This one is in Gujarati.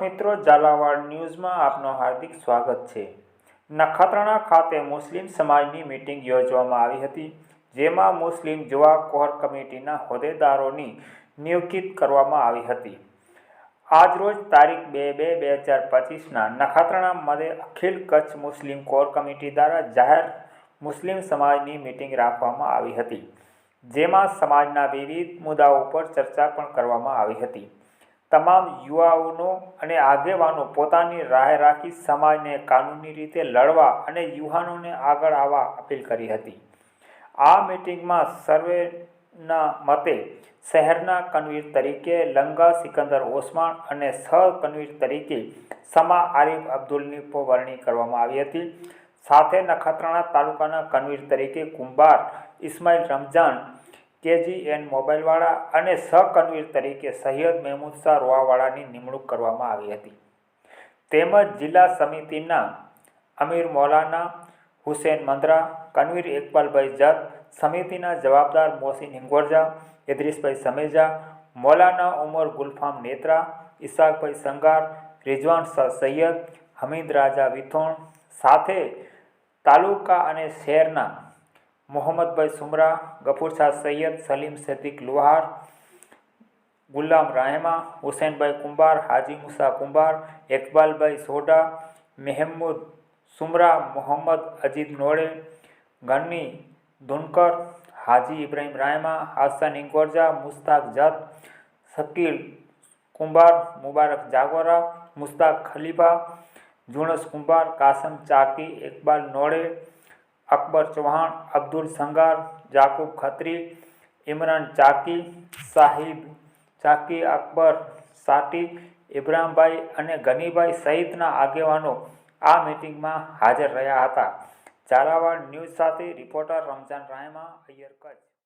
મિત્રો, ઝાલાવાડ ન્યૂઝમાં આપનું હાર્દિક સ્વાગત છે. નખત્રાણા ખાતે મુસ્લિમ સમાજની મિટિંગ યોજવામાં આવી હતી, જેમાં મુસ્લિમ જુવા કોર કમિટીના હોદ્દેદારોની નિયુક્તિ કરવામાં આવી હતી. આજરોજ તારીખ બે બે બે હજાર પચીસના નખત્રાણા મધ્ય અખિલ કચ્છ મુસ્લિમ કોર કમિટી દ્વારા જાહેર મુસ્લિમ સમાજની મિટિંગ રાખવામાં આવી હતી, જેમાં સમાજના વિવિધ મુદ્દાઓ પર ચર્ચા પણ કરવામાં આવી હતી. તમામ યુવાઓનો અને આગેવાનો પોતાની રાહ રાખી સમાજને કાનૂની રીતે લડવા અને યુવાનોને આગળ આવવા અપીલ કરી હતી. આ મિટિંગમાં સર્વેના મતે શહેરના કન્વીર તરીકે લંગા સિકંદર ઓસમાણ અને સહ કન્વીર તરીકે સમા આરિફ અબ્દુલની વરણી કરવામાં આવી હતી. સાથે નખત્રાણા તાલુકાના કન્વીર તરીકે કુંભાર, ઇસ્માઇલ રમજાન કેજીએન મોબાઈલવાળા અને સહકન્વીર તરીકે સૈયદ મહેમૂદ શાહ રોવાવાળાની નિમણૂક કરવામાં આવી હતી. તેમજ જિલ્લા સમિતિના અમીર મૌલાના હુસેન મંદરા, કન્વીર ઇકબાલભાઈ જત, સમિતિના જવાબદાર મોહસિન હિંગોરજા, ઇદ્રીસભાઈ સમેજા, મૌલાના ઉમર ગુલફામ નેત્રા ઇસાકભાઈ સંગાર રિઝવાન શાહ સૈયદ, હમીદ રાજા વિથોણ સાથે તાલુકા અને શહેરના મોહમ્મદભાઈ સુમરા ગફુર શાહ સૈયદ સલીમ સદીક લુહાર ગુલામ રાહેમા હુસેનભાઈ કુંભાર હાજી મુસા કુંભાર ઇકબાલભાઈ સોઢા મહેમૂદ સુમરા મોહમ્મદ અજીત નોડે ગન્ની ધુનકર હાજી ઇબ્રાહિમ રાહેમા હાસન ઇંગોરજા મુસ્તાક જત શકીલ કુંભાર મુબારક જાગોરા મુસ્તાક ખલીફા જુણસ કુંભાર કાસમ ચાકી ઇકબાલ નોડે અકબર ચૌહાણ, અબ્દુલ સંગાર જાકુબ ખત્રી, ઇમરાન ચાકી, સાહિબ ચાકી, અકબર સાટી ઇબ્રાહીમભાઈ અને ગનીભાઈ સહિતના આગેવાનો આ મિટિંગમાં હાજર રહ્યા હતા. ઝાલાવાડ ન્યૂઝ સાથે રિપોર્ટર રમઝાન રાયમા અય્યર કચ્છ.